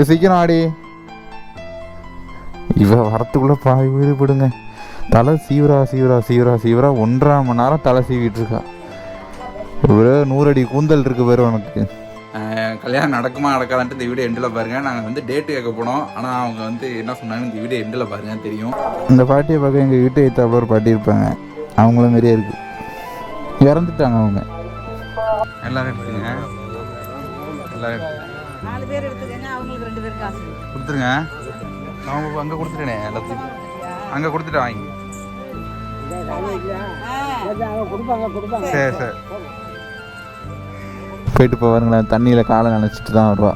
ஏய், சீக்கிரம் ஆடி இவ வரத்துக்குள்ள பாதி உயிர் போடுங்க. தலை சீவரா சீவரா சீவரா சீவரா ஒன்றரை மணி நேரம் தலை சீவிட்டு இருக்கா ஒரு நூறடி கூந்தல் இருக்கு பாரு உனக்கு. கல்யாணம் நடக்குமா நடக்காதான்ட்டு இந்த வீடியோ எண்டில் பாருங்கள் நாங்கள் வந்து டேட்டு கேட்க போனோம். ஆனால் அவங்க வந்து என்ன சொன்னாங்க இந்த வீடியோ எண்டில் பாருங்க தெரியும். இந்த பாட்டியை பார்க்க எங்கள் வீட்டு ஏத்தாப்புல ஒரு பாட்டி இருப்பாங்க. அவங்களும் மாதிரியே இருக்கு. இறந்துட்டாங்க அவங்க. எல்லாரும் எடுத்துங்க எல்லாரும் எடுத்துங்க நாலு பேர் எடுத்துக்கங்க அவங்களுக்கு ரெண்டு பேருக்கு காசு. கொடுத்துருங்க. அவங்க அங்கே கொடுத்துட்டேனே எல்லாத்தையும் அங்கே கொடுத்துட்டு வாங்கி. சரி சரி. போயிட்டு போவாருங்களேன் தண்ணியில் காலை நினச்சிட்டு தான் வருவா.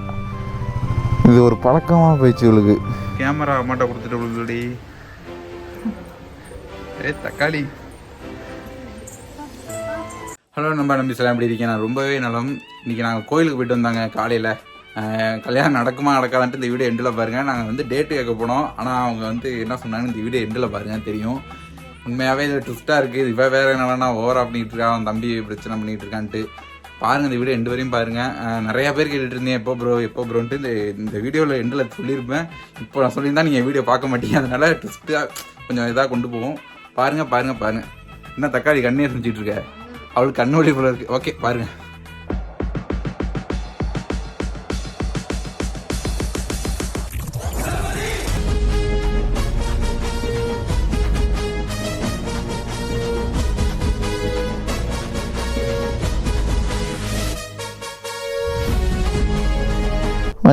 இது ஒரு பழக்கமாக போயிடுச்சு இவளுக்கு. கேமரா அம்மாட்ட கொடுத்துட்டு விழுதுடி ஏ தக்காளி. ஹலோ நம்ம நம்பி எல்லாம் எப்படி இருக்கேன் நான் ரொம்பவே நலம். இன்னைக்கு நாங்கள் கோயிலுக்கு போயிட்டு வந்தாங்க காலையில். கல்யாணம் நடக்குமா நடக்காதான்ட்டு இந்த வீடியோ எண்டில் பாருங்கள் நாங்கள் வந்து டேட்டு கேட்க போனோம். ஆனால் அவங்க வந்து என்ன சொன்னாங்கன்னு இந்த வீடியோ எண்டில் பாருங்க தெரியும். உண்மையாகவே இது ட்விஸ்ட்டாக இருக்குது இவ வேறு என்னன்னா ஓவரா பண்ணிகிட்டு இருக்கா அவன் தம்பி பிரச்சனை பண்ணிகிட்டு இருக்கான்ட்டு. பாருங்கள் இந்த வீடியோ எண்டு வரையும் பாருங்கள் நிறையா பேர் கேட்டுட்டு இருந்தேன் எப்போ ப்ரோ எப்போ ப்ரோன்ட்டு இந்த இந்த வீடியோவில் எண்டில் சொல்லியிருப்பேன். இப்போ நான் சொல்லியிருந்தா நீங்கள் வீடியோ பார்க்க மாட்டீங்க. அதனால் ட்விஸ்ட்டாக கொஞ்சம் இதாக கொண்டு போவோம். பாருங்கள் பாருங்கள் பாருங்கள் என்ன தக்காளி கண்ணீர் செஞ்சுட்டு இருக்க? அவளுக்கு கண்ணு வலி போல ஓகே பாருங்கள்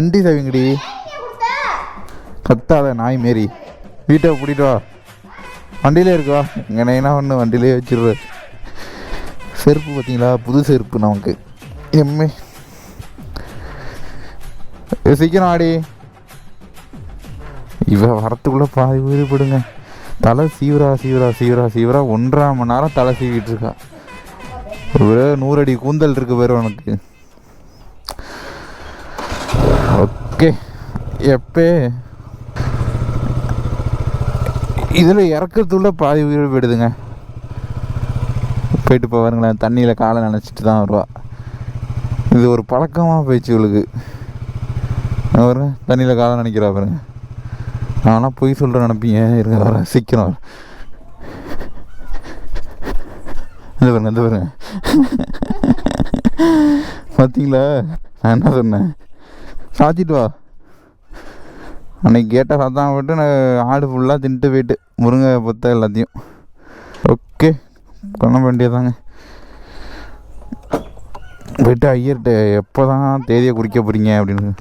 வண்டி சவிங்கடி. கத்தாத நாய் மாரி. வீட்டை பிடிட்டு வா வண்டியிலே இருக்கா? எங்கன்னா ஒன்று வண்டியிலே வச்சிடுற செருப்பு பார்த்தீங்களா? புது செருப்பு நமக்கு. எம்மே. சீக்கிரம் ஆடி இவ வரத்துக்குள்ளே பாதி உயிர்படுங்க தலை சீவரா சீவரா சீவரா சீவரா ஒன்றரை மணி நேரம் தலை சீவிட்டு இருக்கா. ஒரு நூறடி கூந்தல் இருக்கு பேர் உனக்கு. ஓகே. எப்போ. இதில் இறக்கிறதுள்ள பாதி உயிர் போயிடுதுங்க. போயிட்டு போவாருங்களேன் தண்ணியில் காலை நினச்சிட்டு தான் வருவா. இது ஒரு பழக்கமாக போயிடுச்சு இவளுக்கு. இங்க தண்ணியில் காலை நினைக்கிறா பாருங்க. நான்லாம் பொய் சொல்கிற நினைப்பீங்க. இருங்க வர சீக்கிரம் இந்த பாருங்க இந்த பாருங்க. பார்த்தீங்களா நான் என்ன சொன்னேன்? சாத்திட்டு வா. அன்னைக்கு கேட்ட சத்தம் போட்டு நான் ஆடு ஃபுல்லாக தின்ட்டு போயிட்டு முருங்கை பொத்த எல்லாத்தையும். ஓகே பண்ண வேண்டியதாங்க போயிட்டு ஐயர்கிட்ட எப்போ தான் தேதியை குறிக்க போகிறீங்க அப்படின்னு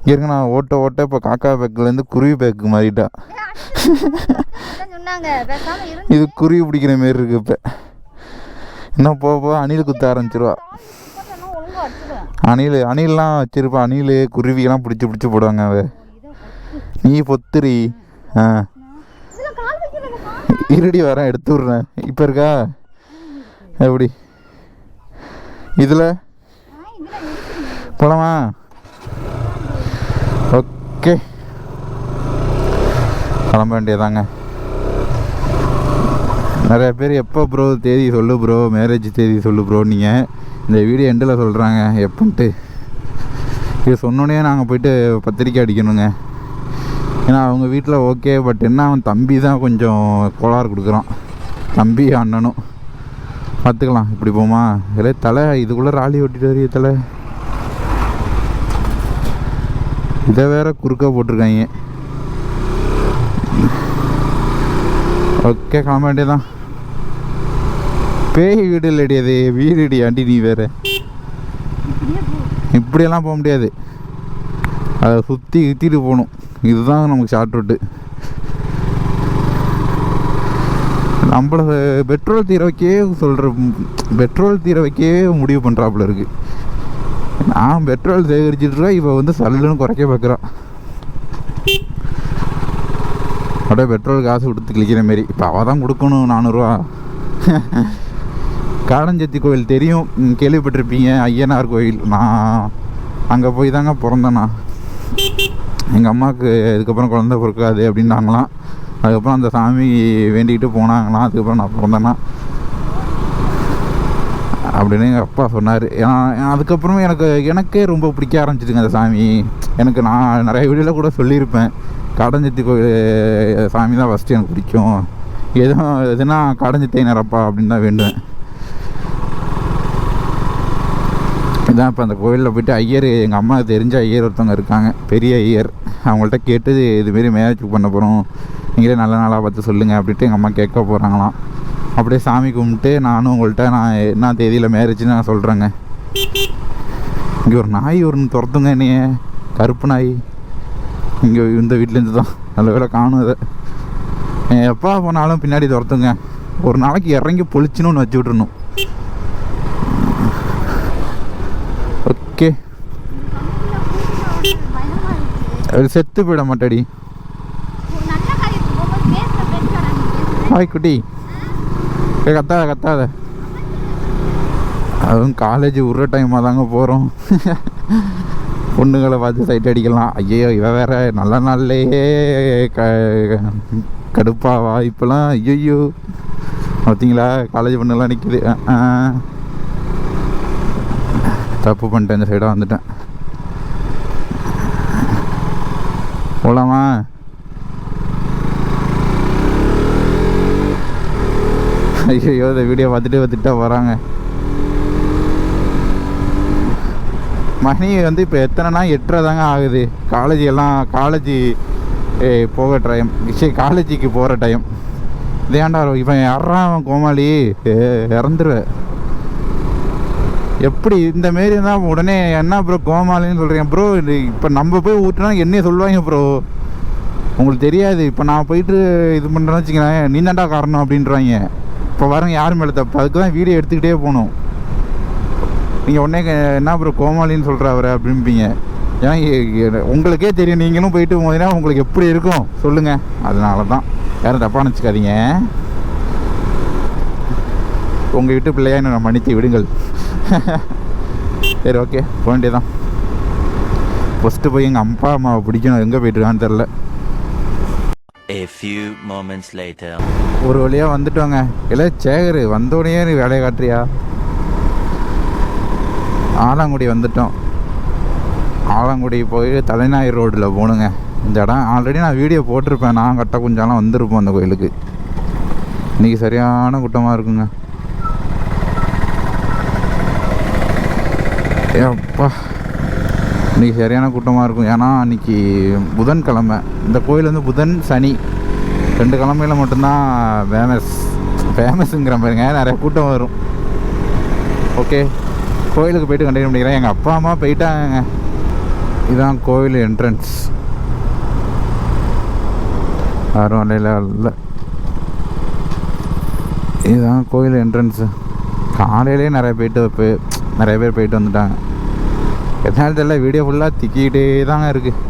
இங்கே இருங்க நான் ஓட்ட ஓட்ட இப்போ காக்கா பேக்குலேருந்து குருவி பேக்கு மாறிட்டா. இது குருவி பிடிக்கிற மாரி இருக்கு இப்போ. இன்னும் போக போக அணில் குத்த ஆரம்பிச்சிருவா. அணில் அணில்லாம் வச்சிருப்பா. அணில் குருவியெல்லாம் பிடிச்சி பிடிச்சி போடுவாங்க அவ. நீ பொத்துரி ஆ. இருடி வரேன் எடுத்து விட்றேன். இப்போ இருக்கா? எப்படி? இதில்? போலாமா? ஓகே. கிளம்ப வேண்டியதாங்க. நிறைய பேர் எப்போ ப்ரோ தேதி சொல்லு ப்ரோ மேரேஜ் தேதி சொல்லு ப்ரோ நீங்கள் இந்த வீடியோ எண்டில் சொல்கிறாங்க எப்பன்ட்டு. இது சொன்னோடனே நாங்கள் போயிட்டு பத்திரிக்கை அடிக்கணுங்க. ஏன்னா அவங்க வீட்டில் ஓகே பட் என்ன அவன் தம்பி தான் கொஞ்சம் கோளாறு கொடுக்குறான். தம்பி அண்ணனும். பார்த்துக்கலாம் இப்படி போமா? இல்லை தலை இதுக்குள்ளே ராலி ஓட்டிட்டு வரைய தலை. இதை வேற குறுக்க போட்டிருக்காங்க. ஓகே கிளம்ப வேண்டியதான் பேய் வீடு இல்லடி அது. வீடு இடி ஆண்டி நீ வேற. இப்படியெல்லாம் போக முடியாது. அதை சுற்றி இழுத்திட்டு போகணும். இதுதான் நமக்கு ஷார்ட் ரூட்டு நம்மள பெட்ரோல் தீர வைக்கவே சொல்கிற பெட்ரோல் தீர வைக்கவே முடிவு பண்ணுறாப்புல இருக்கு. நான் பெட்ரோல் சேகரிச்சிட்டு இருக்கேன் இப்போ வந்து சல்லுன்னு குறைக்க பார்க்குறான் அப்படியே பெட்ரோல் காசு கொடுத்து கிழிக்கிற மாரி. இப்போ அவள் தான் கொடுக்கணும் நானூறுரூவா காடஞ்சத்தி கோயில் தெரியும். கேள்விப்பட்டிருப்பீங்க. ஐயனார் கோயில். நான் அங்கே போய் தாங்க பிறந்தேண்ணா. எங்கள் அம்மாவுக்கு இதுக்கப்புறம் குழந்த பிறக்காது அப்படின்னாங்களாம். அதுக்கப்புறம் அந்த சாமி வேண்டிக்கிட்டு போனாங்களாம். அதுக்கப்புறம் நான் பிறந்தேன்னா அப்படின்னு எங்கள் அப்பா சொன்னார். ஏன்னா அதுக்கப்புறமே எனக்கு எனக்கே ரொம்ப பிடிக்க ஆரம்பிச்சிதுங்க அந்த சாமி. எனக்கு நான் நிறைய வீடியோவில் கூட சொல்லியிருப்பேன். காடஞ்செத்தி கோயில் சாமி தான் ஃபஸ்ட்டு எனக்கு பிடிக்கும். எதுவும் எதுனா கடஞ்சத்தை நிறப்பா அப்படின்னு தான் வேண்டுவேன். இதான் இப்போ அந்த கோயிலில் போயிட்டு ஐயர் எங்கள் அம்மா தெரிஞ்ச ஐயர் ஒருத்தவங்க இருக்காங்க. பெரிய ஐயர். அவங்கள்ட்ட கேட்டு இதுமாரி மேரேஜ் பண்ண போகிறோம் நீங்களே நல்ல நாளாக பார்த்து சொல்லுங்கள் அப்படின்ட்டு எங்கள் அம்மா கேட்க போகிறாங்களாம் அப்படியே சாமி கும்பிட்டு நானும் உங்கள்கிட்ட நான் என்ன தேதியில் மேரேஜ்னு நான் சொல்கிறேங்க இங்கே ஒரு நாய் ஒன்று துரத்துங்க என்னைய. கருப்பு நாய். இங்கே இந்த வீட்டிலேருந்து தான் நல்ல வேலை காணும் அதை. எப்போ போனாலும் பின்னாடி துரத்துங்க. ஒரு நாளைக்கு இறங்கி பொழிச்சுன்னு ஒன்று வச்சு விட்ருணும் ஓகே. அது செத்து போயிட மாட்டாடி. ஹாய் குட்டி ஏ கத்தாத கத்தாத. அதுவும் காலேஜ் விட்ற டைமாக தாங்க போகிறோம் பொண்ணுங்களை பார்த்து சைட் அடிக்கலாம். ஐயோ இவ வேற நல்ல நாள்லேயே க கடுப்பாவா இப்போலாம் ஐயோ பார்த்தீங்களா காலேஜ் பொண்ணுலாம் நிற்கிது தப்பு பண்ணிட்டேன் இந்த சைடாக வந்துட்டேன். போகலாமா ஐயோ இந்த வீடியோ பார்த்துட்டு பார்த்துட்டா வராங்க. மணி வந்து இப்போ எத்தனைனா எட்டரை தாங்க ஆகுது. காலேஜ் எல்லாம் காலேஜ் போக டைம் சரி காலேஜுக்கு போகிற டைம் இதேண்டா இவன் யாரா அவன் கோமாளி. ஏ, இறந்துருவேன் எப்படி இந்த மாரி இருந்தால் உடனே என்ன ப்ரோ கோமாளின்னு சொல்கிறீங்க ப்ரோ இப்போ நம்ம போய் ஊட்டினா என்னைய சொல்லுவாங்க ப்ரோ உங்களுக்கு தெரியாது. இப்போ நான் போயிட்டு இது பண்ணுறேன்னு வச்சுக்கிறேன் நீ தான்டா காரணம் அப்படின்றாங்க. இப்போ வரங்க யார் மேலே தப்பு? அதுக்கு தான் வீடியோ எடுத்துக்கிட்டே போகணும். நீங்கள் உடனே என்ன ப்ரோ கோமாளின்னு சொல்கிற அவரை அப்படிம்பீங்க. ஏன்னா உங்களுக்கே தெரியும். நீங்களும் போயிட்டு போதீங்கன்னா உங்களுக்கு எப்படி இருக்கும்? சொல்லுங்கள் அதனால தான். யாரும் தப்பாக நினச்சிக்காதீங்க. உங்கள் வீட்டு பிள்ளையா? என்னை மன்னித்து விடுங்கள். சரி ஓகே போக வேண்டியதான் ஃபஸ்ட்டு போய் எங்கள் அப்பா அம்மாவை பிடிக்கணும். எங்கே போயிட்டுருக்கான்னு தெரில A few moments later. ஒரு வழியாக வந்துட்டோங்க இல்லை சேகரு வந்தோடனே நீ வேலையை காட்டுறியா? ஆலங்குடி வந்துட்டோம். ஆலங்குடி போய் தலைநாயர் ரோட்டில் போகணுங்க இந்த இடம் ஆல்ரெடி நான் வீடியோ போட்டிருப்பேன். நான் கட்ட குஞ்சாலாம் வந்திருப்போம் அந்த கோயிலுக்கு. இன்றைக்கி சரியான கூட்டமாக இருக்குங்க. ஏப்பா இன்றைக்கி சரியான கூட்டமாக இருக்கும். ஏன்னா அன்றைக்கி புதன்கிழமை. இந்த கோயில் வந்து புதன் சனி ரெண்டு கிழமையில மட்டும்தான் ஃபேமஸ் ஃபேமஸுங்கிற பாருங்க நிறைய கூட்டம் வரும். ஓகே கோயிலுக்கு போயிட்டு கண்டினியூ பண்ணிக்கிறேன். எங்கள் அப்பா அம்மா போயிட்டாங்க இதுதான் கோயில் என்ட்ரன்ஸ் யாரும் இல்லைல்ல இல்லை இதுதான் கோயில் என்ட்ரன்ஸு காலையிலே நிறைய போயிட்டு போய் நிறைய பேர் போயிட்டு வந்துட்டாங்க. எதனால தெரியல வீடியோ ஃபுல்லாக திக்கிக்கிட்டே தாங்க இருக்குது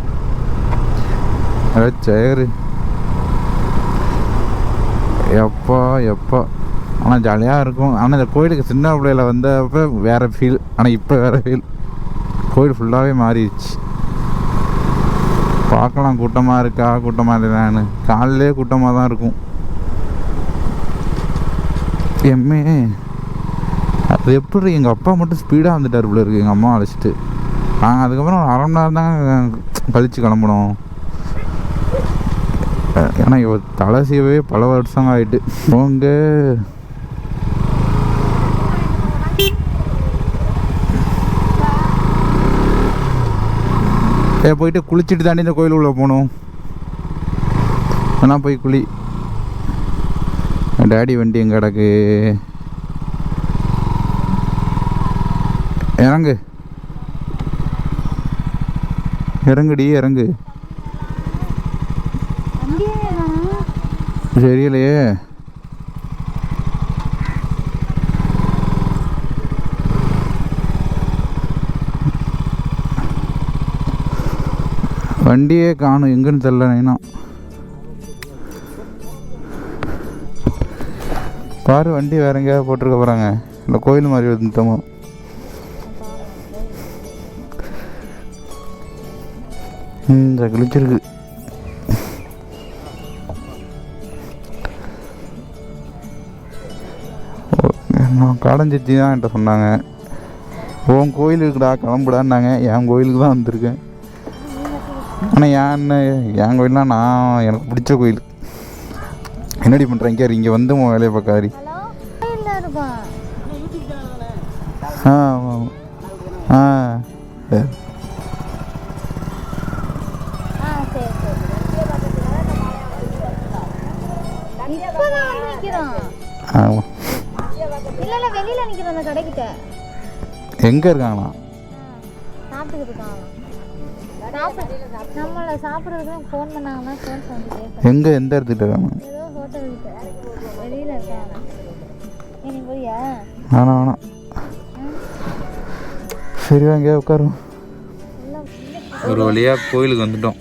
சேரு எப்போ எப்போ. ஆனால் ஜாலியாக இருக்கும். ஆனால் இந்த கோயிலுக்கு சின்ன பிள்ளையில வந்தப்போ வேறு ஃபீல் ஆனால் இப்போ வேறு ஃபீல் கோயில் ஃபுல்லாகவே மாறிடுச்சு. பார்க்கலாம் கூட்டமாக இருக்கா கூட்டமாக இல்லைன்னு காலையிலே கூட்டமாக தான் இருக்கும். எம்மே. அது எப்படி? எங்கள் அப்பா மட்டும் ஸ்பீடாக வந்துட்டார் போல இருக்கு. எங்கள் அம்மா அழைச்சிட்டு. நாங்கள் அதுக்கப்புறம் ஒரு அரை மணி நேரம் தான் கழித்து கிளம்பணும் ஏன்னா இவ தலை சீவவே பல வருஷம் ஆயிட்டு. போங்க. போயிட்டு குளிச்சுட்டு தாண்டி இந்த கோயிலுக்குள்ளே போகணும். வேணா போய் குளி. டேடி வண்டி எங்கே கிடக்கு? இறங்கு. இறங்குடி இறங்கு. தெரியலையே. வண்டியே காணும் எங்கன்னு தெரில நைனா. பாரு வண்டி வேற எங்கேயாவது போட்டிருக்க போகிறாங்க இந்த கோயில் மாதிரி வந்துட்டோமோ இந்த கிழிச்சிருக்கு. என்ன காலஞ்சிச்சி தான் என்கிட்ட சொன்னாங்க. உன் கோயில் இருக்குடா கிளம்புடான்னாங்க. என் கோயிலுக்கு தான் வந்திருக்கேன். ஆனால் ஏன் என் கோயில்னா நான் எனக்கு பிடிச்ச கோயில். என்னடி பண்ணுறேன் இங்கே இங்கே வந்து உன் வேலையை பார்க்காரி ஆ கிட்ட வெளியில் இருக்காங்க ஏ நீ போறியா வேணாம் வேணாம். சரி வாங்க உட்காருவோம். ஒரு வழியாக கோயிலுக்கு வந்துட்டோம்.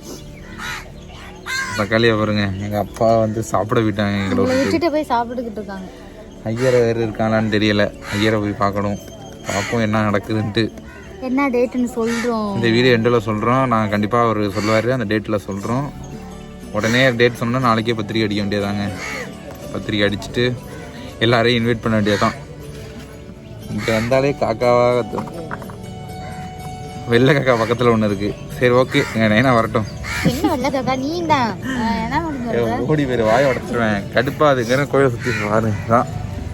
தக்காளியை பாருங்க எங்கள் அப்பா வந்து சாப்பிட விட்டாங்க எங்களை. விட்டுட்டு போய் சாப்பிட்டுக்கிட்டு இருக்காங்க. ஐயரை வேறு இருக்காங்களான்னு தெரியல. ஐயரை போய் பார்க்கணும். பார்ப்போம் என்ன நடக்குதுன்ட்டு. என்ன டேட்டுன்னு சொல்கிறோம் இந்த வீடியோ எண்டில் சொல்கிறோம் நான் கண்டிப்பாக அவர் சொல்லுவார் அந்த டேட்டில் சொல்கிறோம் உடனே டேட் சொன்னால் நாளைக்கே பத்திரிக்கை அடிக்க வேண்டியதாங்க பத்திரிக்கை அடிச்சுட்டு எல்லாரையும் இன்வைட் பண்ண வேண்டியதான் இங்கே வந்தாலே காக்காவாக. வெள்ளை காக்கா பக்கத்தில் ஒன்று இருக்குது சரி ஓகே எங்கள் நைனா வரட்டும். ஓடி பேர் வாயை உடச்சிருவேன். கடுப்பாக அதுங்கிற கோயிலை சுற்றி பாரு. தான்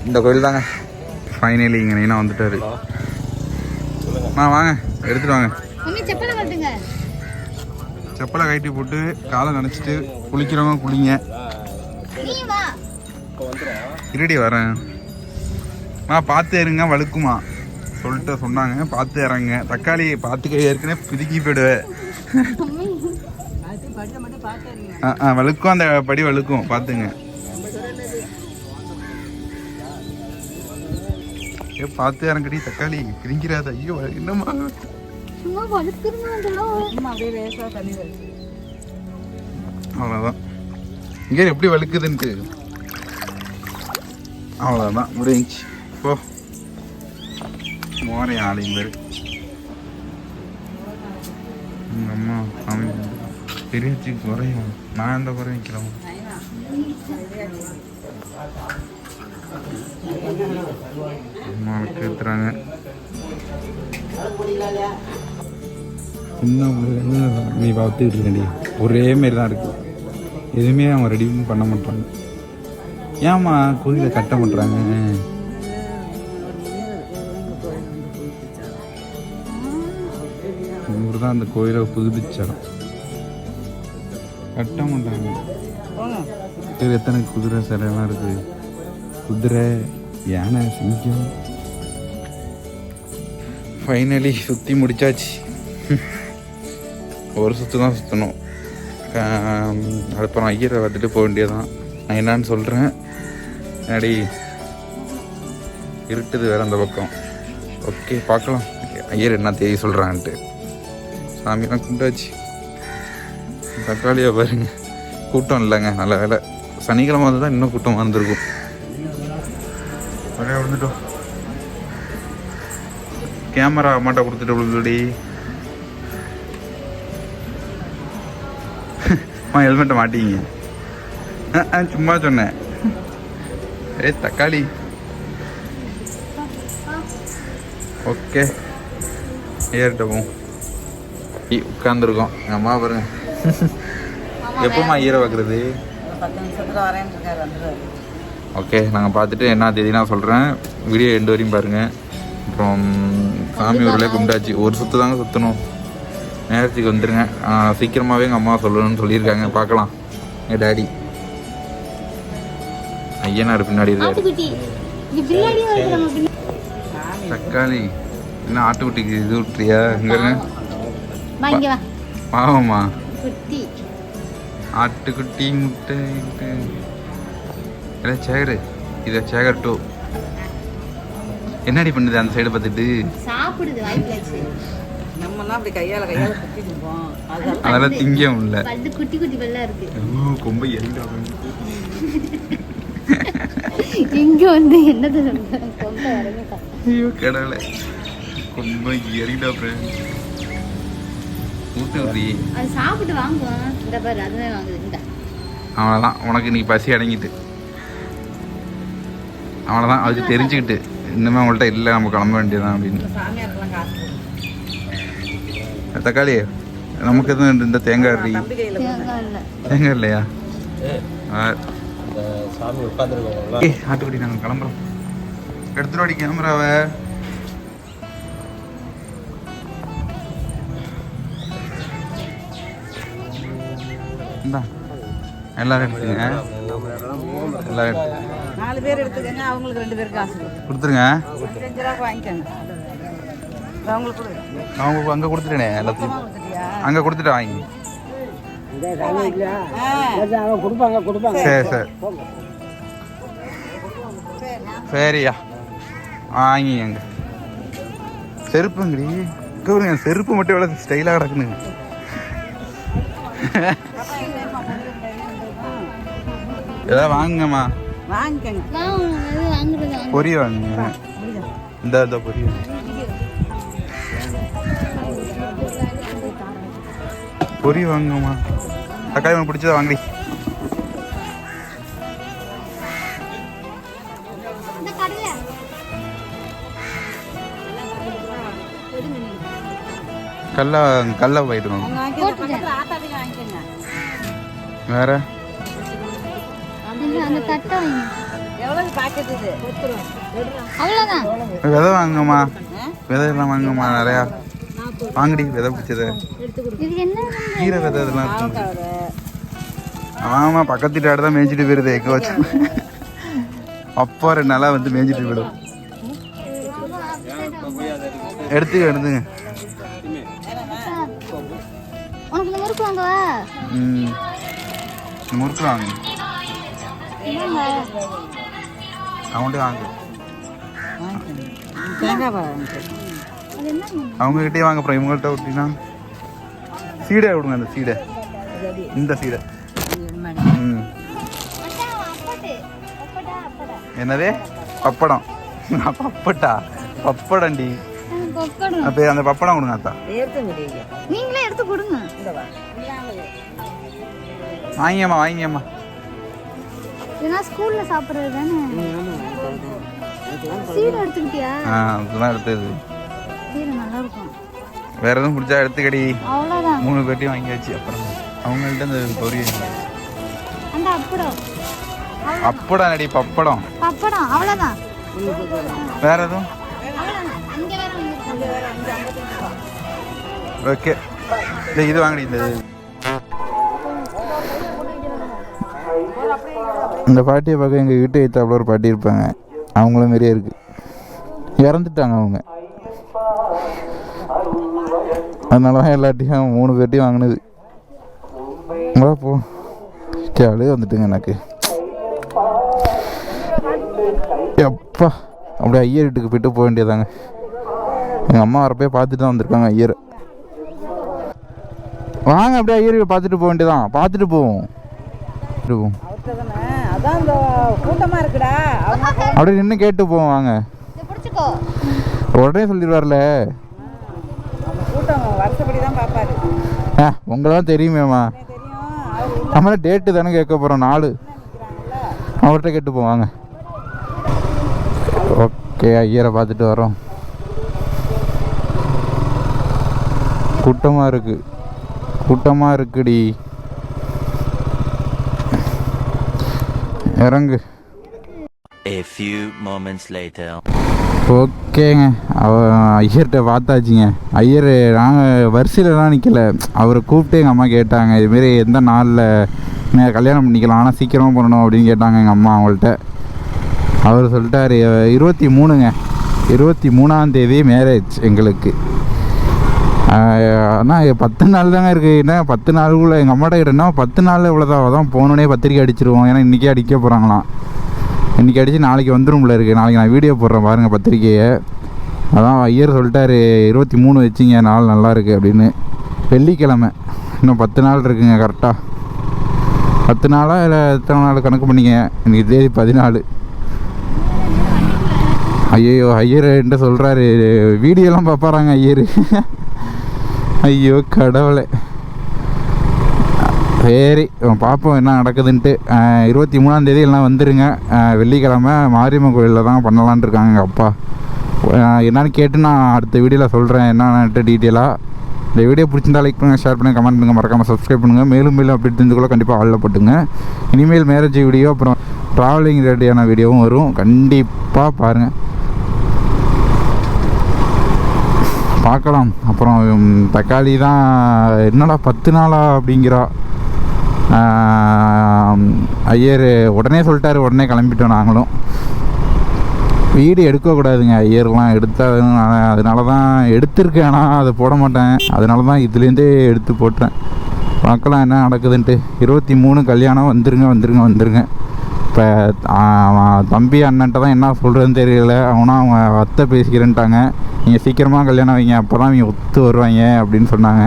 இந்த கோயில் தாங்க ஃபைனலி இங்கே நைனா வந்துட்டாரு. ஆ வாங்க. எடுத்துட்டு வாங்க. செப்பலை கட்டி போட்டு காலை நினச்சிட்டு குளிக்கிறவங்க குளிங்க. இருடி வரேன். ஆ பார்த்து இருங்க வழுக்குமா. சொல்லிட்டு சொன்னாங்க. பார்த்து இறங்க தக்காளி பார்த்துக்க ஏற்கனவே பிதுக்கி போயிடுவேன் ஆ ஆ வழுக்கும் அந்த படி வழுக்கும். பார்த்துங்க. ஏ பார்த்து இறங்கடி தக்காளி பிரிங்கிறாத ஐயோ என்னம்மா? சும்மா அவ்வளோதான் இங்கே எப்படி வழுக்குதுன்ட்டு. அவ்வளோதான் முடிஞ்சு. போ. மோரையும் ஆளையும் பேர். எங்கள் அம்மா சாமி பெரியாச்சி குறையும். நான் எந்த குறையும் வைக்கிறோம் விட்டு எடுத்துறாங்க இன்னும் நீ பார்த்துக்கிட்டு இருக்கண்டி ஒரே மாரி தான் இருக்கு. எதுவுமே அவங்க ரெடி பண்ண மாட்டாங்க. ஏம்மா கோயிலை கட்ட மாட்டாங்க இவர் தான் அந்த கோயிலை புதுப்பிச்சாரம். கட்ட மாட்டாங்க. எத்தனை குதிரை சிலையெல்லாம் இருக்கு? குதிரை யானை சிங்கம். ஃபைனலி சுற்றி முடிச்சாச்சு. ஒரு சுற்று தான் சுற்றணும் அதுக்கப்புறம் ஐயரை வந்துட்டு போக வேண்டியதான் நான் என்னன்னு சொல்கிறேன் அடி இருட்டுது வேறு அந்த பக்கம். ஓகே பார்க்கலாம். ஐயர் என்ன தேதி சொல்கிறான்ட்டு சாமியெல்லாம் கும்பிட்டாச்சு. தக்காளியை பாருங்க. கூட்டம் இல்லைங்க நல்ல வேலை. சனிக்கிழமை வந்து தான் இன்னும் கூட்டமாக இருந்திருக்கும். நிறையா வந்துட்டோம் கேமரா அம்மாட்ட கொடுத்துட்டு விழுதுடி அம்மா ஹெல்மெட்டை மாட்டிங்க சும்மா சொன்னேன். ஏ தக்காளி. ஓகே. ஏறிட்ட போவோம் உட்காந்துருக்கோம் எங்கள் அம்மா பாருங்க. எப்போம்மா ஈர வைக்கிறது? பத்து நிமிஷத்தில் வந்துடுவாரு ஓகே நாங்கள் பார்த்துட்டு என்ன தேதி நான் சொல்கிறேன் வீடியோ எண்டு வரையும் பாருங்கள் அப்புறம் சாமி ஊரில் கும்பிட்டாச்சு. ஒரு சுற்று தாங்க சுற்றணும் நேரத்துக்கு வந்துருங்க. ஆ, சீக்கிரமாகவே எங்கள் அம்மா சொல்லணும்னு சொல்லியிருக்காங்க. பார்க்கலாம். என் டேடி. ஐயனார் பின்னாடி இருக்காரு தக்காளி. என்ன ஆட்டுக்குட்டிக்கு இது விட்டுறியா இங்கே பாவம்மா குட்டி. ஆட்டுக்குட்டி முட்டை இல்லை சேகரு இதை சேகர் டூ. என்னடி பண்ணுது அந்த சைடு பார்த்துட்டு? சாப்பிடுது வாய்ப்புல வச்சு நம்மலாம் அப்படி கையால் கையால் குத்தி அதெல்லாம் திங்க முடியல. பல்லு குட்டி குட்டி பல்லா இருக்கு. ஐயோ, கொம்பை எரிடா இங்க வந்து என்னது? கொம்பை. ஐயோ கடவுளே. கொம்பை எரிடா ஊட்டு விடுறி அது சாப்பிட்டு வாங்குவோம் இந்த பாரு அதுதான் வாங்குது. இந்த. அவ்வளோதான் உனக்கு நீ பசி அடங்கிட்டு. அவ்வளோதான் அதுக்கு தெரிஞ்சுக்கிட்டு இன்னுமே அவங்கள்ட்ட இல்லை நம்ம கிளம்ப வேண்டியதான் அப்படின்னு. தக்காளி நமக்கு எதுவும் இந்த தேங்காய் கையில தேங்காய் இல்லை தேங்காய் இல்லையா ஆட்டுக்குடி நாங்கள் கிளம்புறோம். எடுத்துட்டு வாடி கேமராவை இந்தா. எல்லாரும் எடுத்துங்க எல்லாரும் எடுத்து நாலு பேர் எடுத்துக்கங்க அவங்களுக்கு ரெண்டு பேருக்கு காசு கொடு. கொடுத்துருங்க. அஞ்சு ரூபா வாங்கிக்கோங்க. அவங்களுக்கு கொடு. அவங்க அங்கே கொடுத்துட்டேனே எல்லாத்தையும். அங்கே கொடுத்துட்டு வாங்கி. சரி சரி. சரியா. வாங்கி அங்க. செருப்புங்கடி. கவுருங்க செருப்பு மட்டும் எவ்வளோ ஸ்டைலாக கிடக்குனுங்க ஏதாவது வாங்குங்கம்மா. வாங்கிக்கோங்க நான் இது வாங்குறது வாங்க பொரி வாங்குங்க இந்த இந்த பொரி பொரி வாங்குங்கம்மா. தக்காளி உனக்கு பிடிச்சதை வாங்கடி. கடையில் கல்ல கல்ல போயிட்டு வாங்க. வேற? அந்த தட்டை வாங்க. எவ்வளவு பாக்கெட் இது? அவ்வளோதான் விதை வாங்குங்கம்மா. விதை எல்லாம் வாங்குங்கம்மா நிறையா. வாங்கடி விதை பிடிச்சது. இது என்ன கீரை விதை இதெல்லாம் இருக்கு. ஆமா பக்கத்து வீட்டாடு தான் மேய்ச்சிட்டு போயிருது எங்க வச்சு. அப்பா ரெண்டு நாளா வந்து மேய்ச்சிட்டு போயிடும். எடுத்துங்க எடுத்துங்க உனக்கு முறுக்கு வாங்கவா ம். முறுக்கு வாங்க. அவங்கள்ட்ட வாங்க. அவங்ககிட்டயே வாங்க அப்புறம் இவங்கள்ட்ட விட்டீங்கன்னா சீடை விடுங்க அந்த சீடை. இந்த சீடை. ம். என்னது? பப்படம். பப்பட்டா? பப்படண்டி. அப்போ அந்த பப்படம் கொடுங்க அத்தா. நீங்களே எடுத்து கொடுங்க. வாங்கியம்மா வாங்கியம்மா. இதெல்லாம் ஸ்கூல்ல சாப்பிடுறது தானே? சீடை எடுத்துக்கிட்டியா? ஆ அதெல்லாம் எடுத்தது. சீடை நல்லா இருக்கும் வேற எதுவும் பிடிச்சா எடுத்துக்கடி. அவ்வளோதான் மூணு பேர்ட்டையும் வாங்கியாச்சு அப்புறம் அவங்கள்ட்ட இந்த பொரிய அந்த அப்படம். அப்படம் நடி பப்படம். பப்படம் அவ்வளோதான் வேற எதுவும்? ஓகே. இது வாங்கடி இந்த இந்த பாட்டியை பார்க்க எங்கள் வீட்டு வைத்தாப்புல ஒரு பாட்டி இருப்பாங்க. அவங்கள மாரியே இருக்கு. இறந்துட்டாங்க அவங்க. அதனால தான் எல்லாத்தையும் மூணு பேர்ட்டையும் வாங்கினது. போ. ஜாலியாக வந்துட்டுங்க எனக்கு. எப்பா அப்படியே ஐயர் வீட்டுக்கு போயிட்டு போக வேண்டியதாங்க. எங்கள் அம்மா வரப்பே பார்த்துட்டு தான் வந்திருக்காங்க ஐயர். வாங்க அப்படியே ஐயர் பார்த்துட்டு போக வேண்டியதான் பார்த்துட்டு போவோம். பார்த்துட்டு போவோம். அதான் இந்த கூட்டமா இருக்குடா. அப்படியே நின்று கேட்டு போவோம் வாங்க. இதை பிடிச்சிக்கோ. உடனே சொல்லிடுவார்ல. கூட்டம் வருஷப்படி தான் பார்ப்பாரு. ஆ உங்களாம் தெரியுமேம்மா. நம்மள டேட்டு தானே கேட்க போகிறோம் நாலு. அவர்கிட்ட கேட்டு போவோம் வாங்க. ஓகே ஐயரை பார்த்துட்டு வரோம். கூட்டமாக இருக்கு. கூட்டமாக இருக்குடி. இறங்கு. A few moments later. ஓகேங்க. அவ ஐயர்கிட்ட பார்த்தாச்சுங்க. ஐயர் நாங்கள் வரிசையிலலாம் நிற்கல அவரை கூப்பிட்டு எங்கள் அம்மா கேட்டாங்க இதுமாரி எந்த நாளில் நான் கல்யாணம் பண்ணிக்கலாம்? ஆனால் சீக்கிரமாக பண்ணணும் அப்படின்னு கேட்டாங்க எங்கள் அம்மா அவங்கள்ட்ட. அவர் சொல்லிட்டாரு இருபத்தி மூணுங்க. இருபத்தி மூணாம் தேதி மேரேஜ் எங்களுக்கு. ஆனால் பத்து நாள் தாங்க இருக்குது என்ன பத்து நாளுக்குள்ளே எங்கள் அம்மாட்ட கேட்டேன்னா பத்து நாளில் இவ்வளோதான் தான்? போனோடனே பத்திரிக்கை அடிச்சிருவோம். ஏன்னா இன்றைக்கே அடிக்க போகிறாங்களாம் இன்றைக்கி அடித்து நாளைக்கு வந்துரும்ல இருக்குது நாளைக்கு நான் வீடியோ போடுறேன் பாருங்கள் பத்திரிக்கையை. அதான் ஐயர் சொல்லிட்டாரு இருபத்தி மூணு வச்சிங்க நாள் நல்லாயிருக்கு அப்படின்னு. வெள்ளிக்கிழமை. இன்னும் பத்து நாள் இருக்குங்க கரெக்டாக பத்து நாளாக இல்லை எத்தனை நாள் கணக்கு பண்ணிங்க? இன்றைக்கி தேதி பதினாலு. ஐயோ ஐயர் என்கிட்ட சொல்கிறாரு வீடியோலாம் பார்ப்பாராங்க ஐயர். ஐயோ கடவுளே. சரி பார்ப்போம் என்ன நடக்குதுன்ட்டு இருபத்தி மூணாந்தேதி எல்லாம் வந்துருங்க. வெள்ளிக்கிழமை மாரியம்மன் கோயிலில் தான் பண்ணலான்னு இருக்காங்க எங்கள் அப்பா. என்னன்னு கேட்டு நான் அடுத்த வீடியோவில் சொல்கிறேன் என்னன்ட்டு டீட்டெயிலாக இந்த வீடியோ பிடிச்சிருந்தா லைக் பண்ணுங்கள் ஷேர் பண்ணுங்கள் கமெண்ட் பண்ணுங்கள் மறக்காமல் சப்ஸ்கிரைப் பண்ணுங்கள் மேலும் மேலும் அப்படி தெரிஞ்சுக்கூட கண்டிப்பாக ஆளில் போட்டுங்க. இனிமேல் மேரேஜ் வீடியோ அப்புறம் ட்ராவலிங் ரெடியான வீடியோவும் வரும். கண்டிப்பாக பாருங்கள் பார்க்கலாம். அப்புறம் தக்காளி தான் என்னடா பத்து நாளா அப்படிங்கிறா. ஐயர் உடனே சொல்லிட்டாரு உடனே கிளம்பிட்டோம் நாங்களும். வீடு எடுக்கக்கூடாதுங்க ஐயர்லாம் எடுத்தால் அதனால தான் எடுத்திருக்கேன் ஆனால் அதை போட மாட்டேன். அதனால தான் இதுலேருந்தே எடுத்து போட்டேன் பார்க்கலாம் என்ன நடக்குதுன்ட்டு. இருபத்தி மூணு கல்யாணம் வந்துருங்க வந்துருங்க வந்துருங்க. இப்போ தம்பி அண்ணன்ட்ட தான் என்ன சொல்கிறதுன்னு தெரியல. அவனா அவங்க அத்தை பேசிக்கிறேன்ட்டாங்க. நீங்கள் சீக்கிரமாக கல்யாணம் வைங்க அப்போ தான் அவங்க ஒத்து வருவாங்க அப்படின்னு சொன்னாங்க.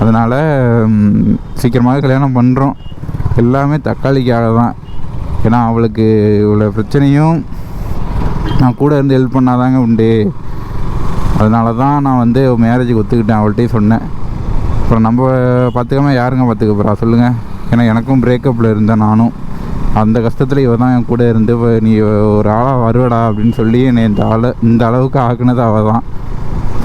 அதனால் சீக்கிரமாக கல்யாணம் பண்ணுறோம் எல்லாமே தக்காளிக்காக தான். ஏன்னா அவளுக்கு இவ்வளோ பிரச்சனையும் நான் கூட இருந்து ஹெல்ப் பண்ணாதாங்க உண்டு. அதனால தான் நான் வந்து மேரேஜுக்கு ஒத்துக்கிட்டேன் அவள்கிட்டயும் சொன்னேன். அப்புறம் நம்ம பார்த்துக்காம யாருங்க பார்த்துக்க போகிறா சொல்லுங்கள் ஏன்னா எனக்கும் பிரேக்கப்பில் இருந்தேன் நானும். அந்த கஷ்டத்தில் இவ தான் என் கூட இருந்து நீ ஒரு ஆளாக வருவடா அப்படின்னு சொல்லி என்னை இந்த ஆளை இந்த அளவுக்கு ஆக்குனது அவள் தான்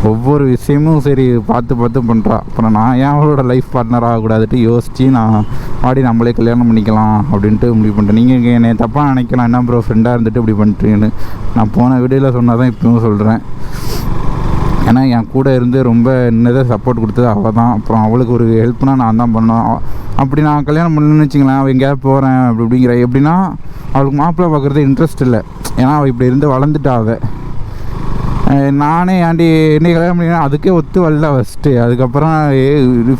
ஒவ்வொரு விஷயமும் சரி பார்த்து பார்த்து பண்ணுறா அப்புறம் நான் ஏன் அவளோட லைஃப் பார்ட்னர் ஆகக்கூடாதுட்டு யோசித்து நான் ஆடி நம்மளே கல்யாணம் பண்ணிக்கலாம் அப்படின்ட்டு முடிவு பண்ணிட்டேன். நீங்கள் என்னை தப்பாக நினைக்கலாம் என்ன ப்ரோ ஃப்ரெண்டாக இருந்துட்டு இப்படி பண்ணிட்டீங்கன்னு நான் போன வீடியோவில் சொன்னால் தான் இப்பவும் சொல்கிறேன் ஏன்னா என் கூட இருந்து ரொம்ப என்னதை சப்போர்ட் கொடுத்தது அவள் தான் அப்புறம் அவளுக்கு ஒரு ஹெல்ப்னா நான் தான் பண்ணோம் அப்படி நான் கல்யாணம் பண்ணணும்னு வச்சுங்களேன் அவள் எங்கேயாவது போகிறேன் அப்படி அப்படிங்கிற எப்படின்னா அவளுக்கு மாப்பிள்ளை பார்க்குறது இன்ட்ரெஸ்ட் இல்லை. ஏன்னா அவள் இப்படி இருந்து வளர்ந்துட்டா அவள் நானே ஆண்டி என்னை கல்யாணம் பண்ணினா அதுக்கே ஒத்து வரல ஃபஸ்ட்டு அதுக்கப்புறம்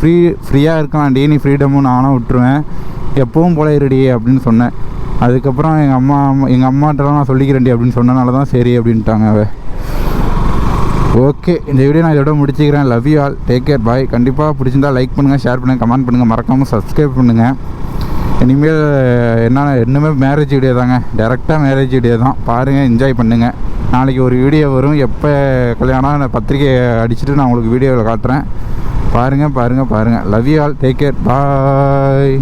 ஃப்ரீ ஃப்ரீயாக இருக்கலாம்டி நீ ஃப்ரீடமும் நானும் விட்டுருவேன். எப்பவும் போல இருடி அப்படின்னு சொன்னேன். அதுக்கப்புறம் எங்கள் அம்மா எங்கள் அம்மாட்டெல்லாம் நான் சொல்லிக்கிறேன்டி அப்படின்னு சொன்னனால தான் சரி அப்படின்ட்டாங்க அவள் ஓகே இந்த வீடியோ நான் இதோட முடிச்சுக்கிறேன். Love you all take care bye கண்டிப்பாக பிடிச்சிருந்தா லைக் பண்ணுங்கள் ஷேர் பண்ணுங்கள் கமெண்ட் பண்ணுங்கள் மறக்காமல் சப்ஸ்கிரைப் பண்ணுங்கள் இனிமேல் என்ன இன்னுமே மேரேஜ் வீடியோ தாங்க. டேரெக்டாக மேரேஜ் வீடியோ தான். பாருங்கள் என்ஜாய் பண்ணுங்கள் நாளைக்கு ஒரு வீடியோ வரும். எப்போ கல்யாணம் நான் பத்திரிக்கை அடிச்சுட்டு நான் உங்களுக்கு வீடியோவில் காட்டுறேன். பாருங்கள் பாருங்கள் பாருங்கள் love you all take care bye